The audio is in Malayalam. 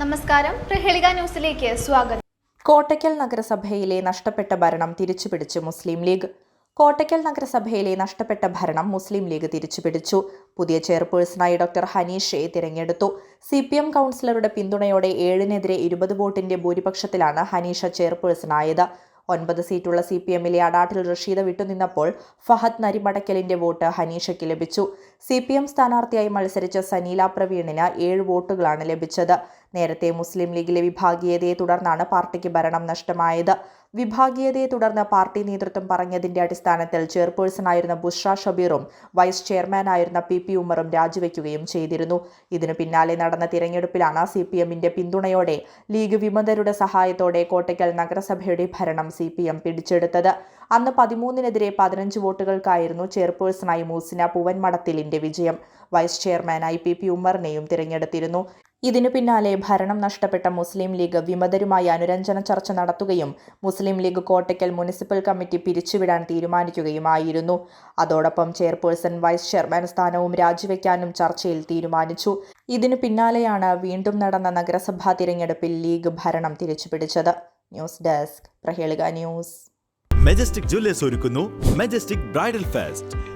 നമസ്കാരം. പ്രഹേളിക ന്യൂസിലേക്ക് സ്വാഗതം. കോട്ടയ്ക്കൽ നഗരസഭയിലെ നഷ്ടപ്പെട്ട ഭരണം തിരിച്ചുപിടിച്ച് മുസ്ലിം ലീഗ്. കോട്ടയ്ക്കൽ നഗരസഭയിലെ നഷ്ടപ്പെട്ട ഭരണം മുസ്ലിം ലീഗ് തിരിച്ചുപിടിച്ചു. പുതിയ ചെയർപേഴ്സണായി ഡോക്ടർ ഹനീഷയെ തിരഞ്ഞെടുത്തു. സി പി എം കൗൺസിലറുടെ പിന്തുണയോടെ ഏഴിനെതിരെ ഇരുപത് വോട്ടിന്റെ ഭൂരിപക്ഷത്തിലാണ് ഹനീഷ ചെയർപേഴ്സണായത്. ഒൻപത് സീറ്റുള്ള സി പി എമ്മിലെ അടാട്ടിൽ റഷീദ വിട്ടുനിന്നപ്പോൾ ഫഹദ് നരിമടക്കലിന്റെ വോട്ട് ഹനീഷയ്ക്ക് ലഭിച്ചു. സി പി എം സ്ഥാനാർത്ഥിയായി മത്സരിച്ച സനീല പ്രവീണിന് ഏഴ് വോട്ടുകളാണ് ലഭിച്ചത്. നേരത്തെ മുസ്ലിം ലീഗിലെ വിഭാഗീയതയെ തുടർന്നാണ് പാർട്ടിക്ക് ഭരണം നഷ്ടമായത്. വിഭാഗീയതയെ തുടർന്ന് പാർട്ടി നേതൃത്വം പറഞ്ഞതിന്റെ അടിസ്ഥാനത്തിൽ ചെയർപേഴ്സണായിരുന്ന ബുഷ്ര ഷബീറും വൈസ് ചെയർമാനായിരുന്ന പി പി ഉമറും രാജിവെക്കുകയും ചെയ്തിരുന്നു. ഇതിനു പിന്നാലെ നടന്ന തിരഞ്ഞെടുപ്പിലാണ് സി പി എമ്മിന്റെ പിന്തുണയോടെ ലീഗ് വിമതരുടെ സഹായത്തോടെ കോട്ടയ്ക്കൽ നഗരസഭയുടെ ഭരണം സി പി എം പിടിച്ചെടുത്തത്. അന്ന് പതിമൂന്നിനെതിരെ പതിനഞ്ച് വോട്ടുകൾക്കായിരുന്നു ചെയർപേഴ്സണായി മൂസിന പൂവൻമടത്തിലിന്റെ വിജയം. വൈസ് ചെയർമാനായി പി പി ഉമ്മറിനെയും തിരഞ്ഞെടുത്തിരുന്നു. ഇതിനു പിന്നാലെ ഭരണം നഷ്ടപ്പെട്ട മുസ്ലിം ലീഗ് വിമതരുമായി അനുരഞ്ജന ചർച്ച നടത്തുകയും മുസ്ലിം ലീഗ് കോട്ടയ്ക്കൽ മുനിസിപ്പൽ കമ്മിറ്റി പിരിച്ചുവിടാൻ തീരുമാനിക്കുകയുമായിരുന്നു. അതോടൊപ്പം ചെയർപേഴ്സൺ വൈസ് ചെയർമാൻ സ്ഥാനവും രാജിവെക്കാനും ചർച്ചയിൽ തീരുമാനിച്ചു. ഇതിനു പിന്നാലെയാണ് വീണ്ടും നടന്ന നഗരസഭാ തിരഞ്ഞെടുപ്പിൽ ലീഗ് ഭരണം തിരിച്ചുപിടിച്ചത്. News desk Prahelika news. Majestic Jewellers ഒരുക്കുന്നു. Majestic bridal fest